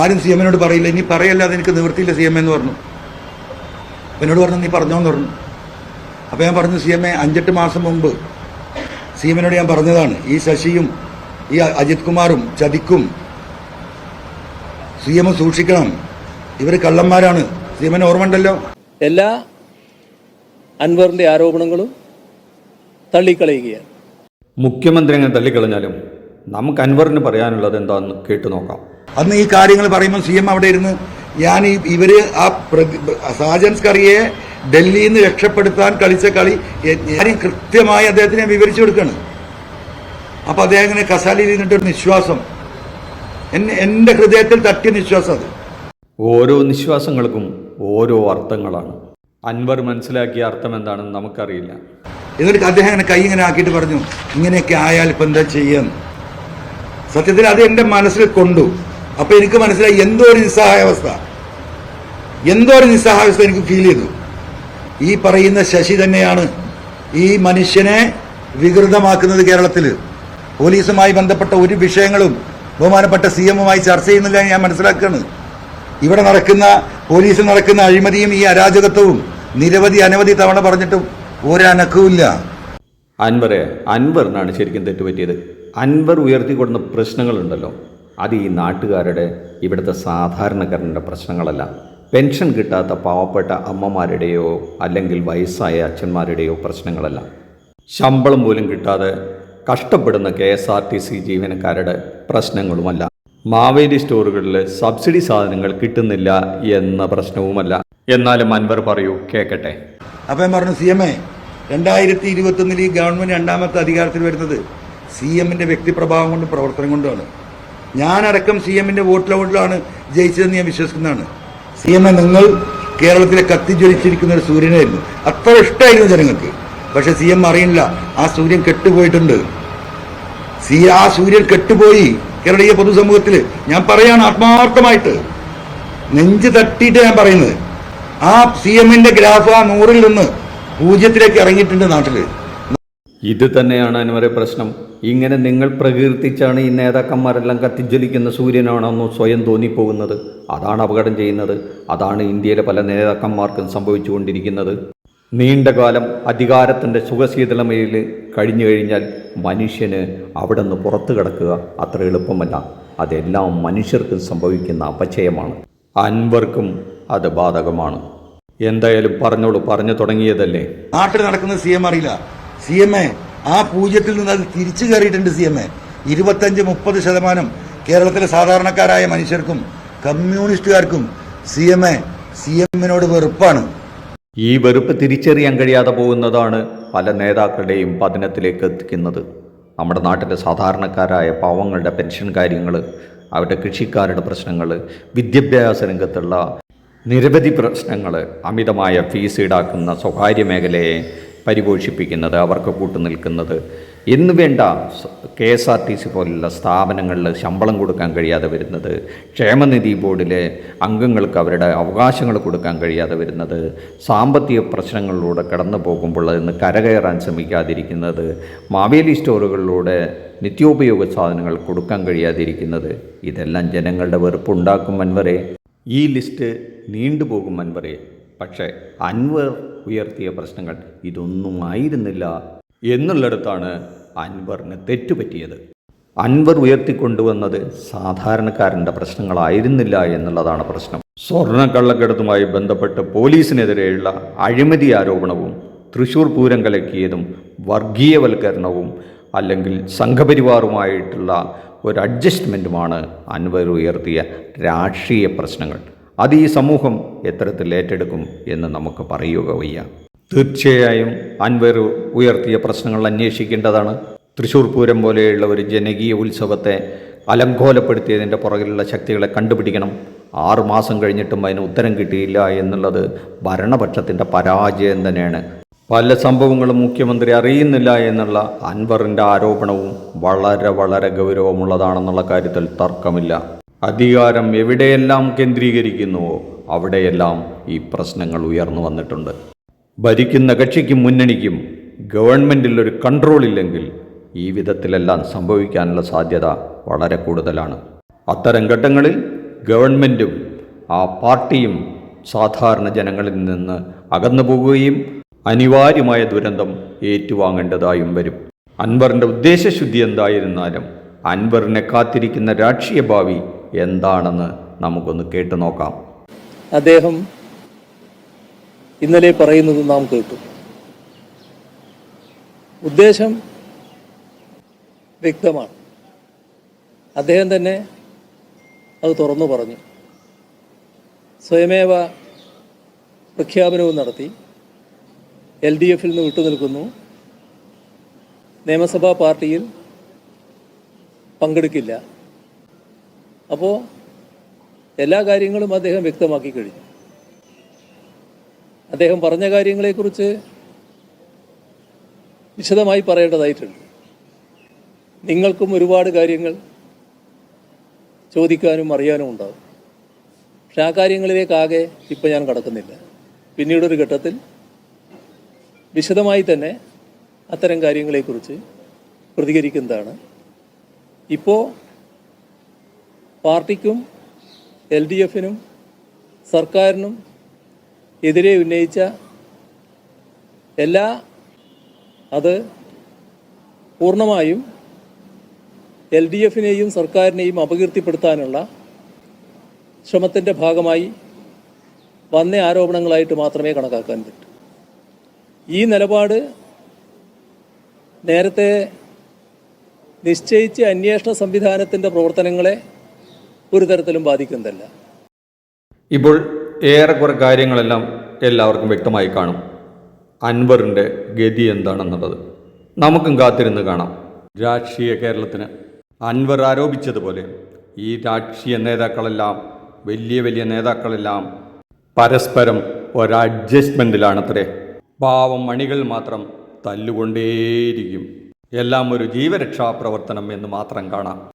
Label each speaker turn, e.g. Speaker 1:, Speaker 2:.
Speaker 1: ആരും സി എമ്മിനോട് പറയില്ല. ഇനി പറയല്ലാതെ എനിക്ക് നിവൃത്തിയില്ല സി എം എന്ന് പറഞ്ഞു. എന്നോട് പറഞ്ഞു നീ പറഞ്ഞോന്ന് പറഞ്ഞു. അപ്പോൾ ഞാൻ പറഞ്ഞു സി എം എ അഞ്ചെട്ട് മാസം മുമ്പ് സി എമ്മിനോട് ഞാൻ പറഞ്ഞതാണ്. ഈ ശശിയും ഈ അജിത് കുമാറും ചതിക്കും സി എം സൂക്ഷിക്കണം. ഇവർ കള്ളന്മാരാണ്. സി എമ്മിന് ഓർമ്മ ഉണ്ടല്ലോ?
Speaker 2: എല്ലാ അൻവറിന്റെ ആരോപണങ്ങളും തള്ളിക്കളയുകയാണ്.
Speaker 3: മുഖ്യമന്ത്രി അങ്ങനെ തള്ളിക്കളഞ്ഞാലും നമുക്ക് അൻവറിന് പറയാനുള്ളത് എന്താണെന്ന് കേട്ടു നോക്കാം.
Speaker 1: അന്ന് ഈ കാര്യങ്ങൾ പറയുമ്പോൾ സി എം അവിടെ ഇരുന്ന് ഞാൻ ഈ ഇവർ ആ സാജൻസ് കറിയെ ഡൽഹിയിൽ നിന്ന് രക്ഷപ്പെടുത്താൻ കളിച്ച കളി ഞാനും ഞാൻ കൃത്യമായി അദ്ദേഹത്തിനെ വിവരിച്ചു കൊടുക്കുകയാണ് അപ്പൊ അദ്ദേഹം ഇങ്ങനെ കസാലയിൽ ഒരു നിശ്വാസം. എന്നെ എന്റെ ഹൃദയത്തിൽ തട്ടിയ നിശ്വാസം അത്.
Speaker 3: ഓരോ നിശ്വാസങ്ങൾക്കും ഓരോ അർത്ഥങ്ങളാണ്. അൻവർ മനസ്സിലാക്കിയ അർത്ഥം എന്താണെന്ന് നമുക്കറിയില്ല.
Speaker 1: എന്നിട്ട് അദ്ദേഹം ഇങ്ങനെ കൈ ഇങ്ങനെ ആക്കിയിട്ട് പറഞ്ഞു ഇങ്ങനെയൊക്കെ ആയാൽ ഇപ്പം എന്താ ചെയ്യാന്ന്? സത്യത്തിൽ അത് എന്റെ മനസ്സിൽ കൊണ്ടു. അപ്പോൾ എനിക്ക് മനസ്സിലായി എന്തോ ഒരു നിസ്സഹായാവസ്ഥ. എന്തോ ഒരു നിസ്സഹായാവസ്ഥ എനിക്ക് ഫീൽ ചെയ്തു. ഈ പറയുന്ന ശശി തന്നെയാണ് ഈ മനുഷ്യനെ വികൃതമാക്കുന്നത് കേരളത്തിൽ പോലീസുമായി ബന്ധപ്പെട്ട ഒരു വിഷയങ്ങളും ബഹുമാനപ്പെട്ട സി എമ്മുമായി ചർച്ച ചെയ്യുന്നില്ല ഞാൻ മനസ്സിലാക്കുകയാണ്. ഇവിടെ നടക്കുന്ന പോലീസിൽ നടക്കുന്ന അഴിമതിയും ഈ അരാജകത്വവും നിരവധി അനവധി തവണ പറഞ്ഞിട്ടും ഒരനക്കവുമില്ല.
Speaker 3: അൻവറെ അൻവറിനാണ് ശരിക്കും തെറ്റുപറ്റിയത്. അൻവർ ഉയർത്തിക്കൊടുന്ന പ്രശ്നങ്ങളുണ്ടല്ലോ. അത് ഈ നാട്ടുകാരുടെ ഇവിടുത്തെ സാധാരണക്കാരന്റെ പ്രശ്നങ്ങളല്ല. പെൻഷൻ കിട്ടാത്ത പാവപ്പെട്ട അമ്മമാരുടെയോ അല്ലെങ്കിൽ വയസ്സായ അച്ഛന്മാരുടെയോ പ്രശ്നങ്ങളല്ല. ശമ്പളം പോലും കിട്ടാതെ കഷ്ടപ്പെടുന്ന K S R T C ജീവനക്കാരുടെ പ്രശ്നങ്ങളുമല്ല. മാവേലി സ്റ്റോറുകളിൽ സബ്സിഡി സാധനങ്ങൾ കിട്ടുന്നില്ല എന്ന പ്രശ്നവുമല്ല. എന്നാലും അൻവർ പറയൂ കേക്കട്ടെ.
Speaker 1: അപ്പം പറഞ്ഞു സി എം എ രണ്ടായിരത്തി ഇരുപത്തൊന്നിൽ ഈ ഗവൺമെന്റ് രണ്ടാമത്തെ അധികാരത്തിൽ വരുന്നത് സി എമ്മിന്റെ വ്യക്തിപ്രഭാവം കൊണ്ടും പ്രവർത്തനം കൊണ്ടുമാണ്. ഞാനടക്കം സി എമ്മിന്റെ വോട്ടിലെ വോട്ടിലാണ് ജയിച്ചതെന്ന് ഞാൻ വിശ്വസിക്കുന്നതാണ്. സി എം നിങ്ങൾ കേരളത്തിലെ കത്തിജ്വലിച്ചിരിക്കുന്ന ഒരു സൂര്യനായിരുന്നു. അത്ര ഇഷ്ടമായിരുന്നു ജനങ്ങൾക്ക്. പക്ഷെ സി എം അറിയില്ല ആ സൂര്യൻ കെട്ടുപോയിട്ടുണ്ട്. സി ആ സൂര്യൻ കെട്ടുപോയി കേരളീയ പൊതുസമൂഹത്തിൽ ഞാൻ പറയാണ് ആത്മാർത്ഥമായിട്ട്. നെഞ്ച് തട്ടിയിട്ട് ഞാൻ പറയുന്നത്. ആ സി എമ്മിന്റെ ഗ്രാഫ് ആ നൂറിൽ നിന്ന് പൂജ്യത്തിലേക്ക് ഇറങ്ങിയിട്ടുണ്ട് നാട്ടിൽ.
Speaker 3: ഇത് തന്നെയാണ് അനുവരെ പ്രശ്നം. ഇങ്ങനെ നിങ്ങൾ പ്രകീർത്തിച്ചാണ് ഈ നേതാക്കന്മാരെല്ലാം കത്തിജ്വലിക്കുന്ന സൂര്യനാണെന്ന് സ്വയം തോന്നിപ്പോകുന്നത്. അതാണ് അപകടം ചെയ്യുന്നത്. അതാണ് ഇന്ത്യയിലെ പല നേതാക്കന്മാർക്കും സംഭവിച്ചുകൊണ്ടിരിക്കുന്നത്. നീണ്ടകാലം അധികാരത്തിന്റെ സുഖശീതളമയിൽ കഴിഞ്ഞു കഴിഞ്ഞാൽ മനുഷ്യന് അവിടെ നിന്ന് പുറത്തു കിടക്കുക അത്ര എളുപ്പമല്ല. അതെല്ലാം മനുഷ്യർക്കും സംഭവിക്കുന്ന അപചയമാണ്. അൻവർക്കും അത് ബാധകമാണ്. എന്തായാലും പറഞ്ഞോളൂ പറഞ്ഞു തുടങ്ങിയതല്ലേ?
Speaker 1: നാട്ടിൽ നടക്കുന്ന സി എം അറിയില്ല. സി എം എ ആ പൂജ്യത്തിൽ നിന്ന് അത് തിരിച്ചു കയറിയിട്ടുണ്ട് സി എം എ. ഇരുപത്തഞ്ച് മുപ്പത് ശതമാനം കേരളത്തിലെ സാധാരണക്കാരായ മനുഷ്യർക്കും കമ്മ്യൂണിസ്റ്റുകാർക്കും സി എം എ സി എമ്മിനോട് വെറുപ്പാണ്.
Speaker 3: ഈ വെറുപ്പ് തിരിച്ചറിയാൻ കഴിയാതെ പോകുന്നതാണ് പല നേതാക്കളുടെയും പതനത്തിലേക്ക് എത്തിക്കുന്നത്. നമ്മുടെ നാട്ടിലെ സാധാരണക്കാരായ പാവങ്ങളുടെ പെൻഷൻ കാര്യങ്ങൾ അവരുടെ കൃഷിക്കാരുടെ പ്രശ്നങ്ങൾ വിദ്യാഭ്യാസ രംഗത്തുള്ള നിരവധി പ്രശ്നങ്ങൾ അമിതമായ ഫീസ് ഈടാക്കുന്ന സ്വകാര്യ മേഖലയെ പരിപോഷിപ്പിക്കുന്നത് അവർക്ക് കൂട്ടുനിൽക്കുന്നത്. എന്ന് വേണ്ട K S R T C പോലുള്ള സ്ഥാപനങ്ങളിൽ ശമ്പളം കൊടുക്കാൻ കഴിയാതെ വരുന്നത് ക്ഷേമനിധി ബോർഡിലെ അംഗങ്ങൾക്ക് അവരുടെ അവകാശങ്ങൾ കൊടുക്കാൻ കഴിയാതെ വരുന്നത് സാമ്പത്തിക പ്രശ്നങ്ങളിലൂടെ കടന്നു പോകുമ്പോൾ അതിന് കരകയറാൻ ശ്രമിക്കാതിരിക്കുന്നത് മാവേലി സ്റ്റോറുകളിലൂടെ നിത്യോപയോഗ സാധനങ്ങൾ കൊടുക്കാൻ കഴിയാതിരിക്കുന്നത് ഇതെല്ലാം ജനങ്ങളുടെ വെറുപ്പുണ്ടാക്കും മൻവരെ ഈ ലിസ്റ്റ് നീണ്ടുപോകും അൻവറെ. പക്ഷേ അൻവർ ഉയർത്തിയ പ്രശ്നങ്ങൾ ഇതൊന്നും ആയിരുന്നില്ല എന്നുള്ളിടത്താണ് അൻവറിന് തെറ്റുപറ്റിയത്. അൻവർ ഉയർത്തിക്കൊണ്ടുവന്നത് സാധാരണക്കാരന്റെ പ്രശ്നങ്ങളായിരുന്നില്ല എന്നുള്ളതാണ് പ്രശ്നം. സ്വർണക്കള്ളക്കടത്തുമായി ബന്ധപ്പെട്ട് പോലീസിനെതിരെയുള്ള അഴിമതി ആരോപണവും തൃശൂർ പൂരം കലക്കിയതും വർഗീയവൽക്കരണവും അല്ലെങ്കിൽ സംഘപരിവാറുമായിട്ടുള്ള ഒരു അഡ്ജസ്റ്റ്മെന്റുമാണ് അൻവർ ഉയർത്തിയ രാഷ്ട്രീയ പ്രശ്നങ്ങൾ. അത് ഈ സമൂഹം എത്തരത്തിൽ ഏറ്റെടുക്കും എന്ന് നമുക്ക് പറയുക വയ്യ. തീർച്ചയായും അൻവർ ഉയർത്തിയ പ്രശ്നങ്ങൾ അന്വേഷിക്കേണ്ടതാണ്. തൃശ്ശൂർ പൂരം പോലെയുള്ള ഒരു ജനകീയ ഉത്സവത്തെ അലങ്കോലപ്പെടുത്തിയതിന്റെ പുറകിലുള്ള ശക്തികളെ കണ്ടുപിടിക്കണം. ആറ് മാസം കഴിഞ്ഞിട്ടും അതിന് ഉത്തരം കിട്ടിയില്ല എന്നുള്ളത് ഭരണപക്ഷത്തിന്റെ പരാജയം തന്നെയാണ്. പല സംഭവങ്ങളും മുഖ്യമന്ത്രി അറിയുന്നില്ല എന്നുള്ള അൻവറിന്റെ ആരോപണവും വളരെ വളരെ ഗൗരവമുള്ളതാണെന്നുള്ള കാര്യത്തിൽ തർക്കമില്ല. അധികാരം എവിടെയെല്ലാം കേന്ദ്രീകരിക്കുന്നുവോ അവിടെയെല്ലാം ഈ പ്രശ്നങ്ങൾ ഉയർന്നു വന്നിട്ടുണ്ട്. ഭരിക്കുന്ന കക്ഷിക്കും മുന്നണിക്കും ഗവൺമെന്റിൽ ഒരു കൺട്രോൾ ഇല്ലെങ്കിൽ ഈ വിധത്തിലെല്ലാം സംഭവിക്കാനുള്ള സാധ്യത വളരെ കൂടുതലാണ്. അത്തരം ഘട്ടങ്ങളിൽ ഗവൺമെന്റും ആ പാർട്ടിയും സാധാരണ ജനങ്ങളിൽ നിന്ന് അകന്നു പോകുകയും അനിവാര്യമായ ദുരന്തം ഏറ്റുവാങ്ങേണ്ടതായും വരും. അൻവറിന്റെ ഉദ്ദേശശുദ്ധി എന്തായിരുന്നാലും അൻവറിനെ കാത്തിരിക്കുന്ന രാഷ്ട്രീയ ഭാവി എന്താണെന്ന് നമുക്കൊന്ന് കേട്ടു നോക്കാം.
Speaker 2: അദ്ദേഹം ഇന്നലെ പറയുന്നത് നാം കേട്ടു. ഉദ്ദേശം വ്യക്തമാണ്. അദ്ദേഹം തന്നെ അത് തുറന്നു പറഞ്ഞു. സ്വയമേവ പ്രഖ്യാപനവും നടത്തി. എൽ ഡി എഫിൽ നിന്ന് വിട്ടുനിൽക്കുന്നു നിയമസഭാ പാർട്ടിയിൽ പങ്കെടുക്കില്ല. അപ്പോൾ എല്ലാ കാര്യങ്ങളും അദ്ദേഹം വ്യക്തമാക്കി കഴിഞ്ഞു. അദ്ദേഹം പറഞ്ഞ കാര്യങ്ങളെക്കുറിച്ച് വിശദമായി പറയേണ്ടതായിട്ടുണ്ട്. നിങ്ങൾക്കും ഒരുപാട് കാര്യങ്ങൾ ചോദിക്കാനും അറിയാനും ഉണ്ടാകും പക്ഷെ ആ കാര്യങ്ങളിലേക്കാകെ ഇപ്പം ഞാൻ കടക്കുന്നില്ല. പിന്നീടൊരു ഘട്ടത്തിൽ വിശദമായി തന്നെ അത്തരം കാര്യങ്ങളെക്കുറിച്ച് പ്രതികരിക്കുന്നതാണ്. ഇപ്പോൾ പാർട്ടിക്കും എൽ ഡി എഫിനും സർക്കാരിനും എതിരെ ഉന്നയിച്ച എല്ലാ അത് പൂർണമായും എൽ ഡി എഫിനെയും സർക്കാരിനെയും അപകീർത്തിപ്പെടുത്താനുള്ള ശ്രമത്തിന്റെ ഭാഗമായി വന്ന ആരോപണങ്ങളായിട്ട് മാത്രമേ കണക്കാക്കാൻ പറ്റൂ. ഈ നിലപാട് നേരത്തെ നിശ്ചയിച്ച് അന്വേഷണ സംവിധാനത്തിന്റെ പ്രവർത്തനങ്ങളെ ഒരു തരത്തിലും ബാധിക്കുന്നതല്ല.
Speaker 3: ഇപ്പോൾ ഏറെക്കുറെ കാര്യങ്ങളെല്ലാം എല്ലാവർക്കും വ്യക്തമായി കാണും. അൻവറിന്റെ ഗതി എന്താണെന്നുള്ളത് നമുക്കും കാത്തിരുന്ന് കാണാം. രാഷ്ട്രീയ കേരളത്തിന് അൻവർ ആരോപിച്ചതുപോലെ ഈ രാഷ്ട്രീയ നേതാക്കളെല്ലാം വലിയ വലിയ നേതാക്കളെല്ലാം പരസ്പരം ഒരു അഡ്ജസ്റ്റ്മെന്റിലാണത്രേ പാവം മണികൾ മാത്രം തല്ലുകൊണ്ടേയിരിക്കും. എല്ലാം ഒരു ജീവരക്ഷാ പ്രവർത്തനം എന്ന് മാത്രം കാണാം.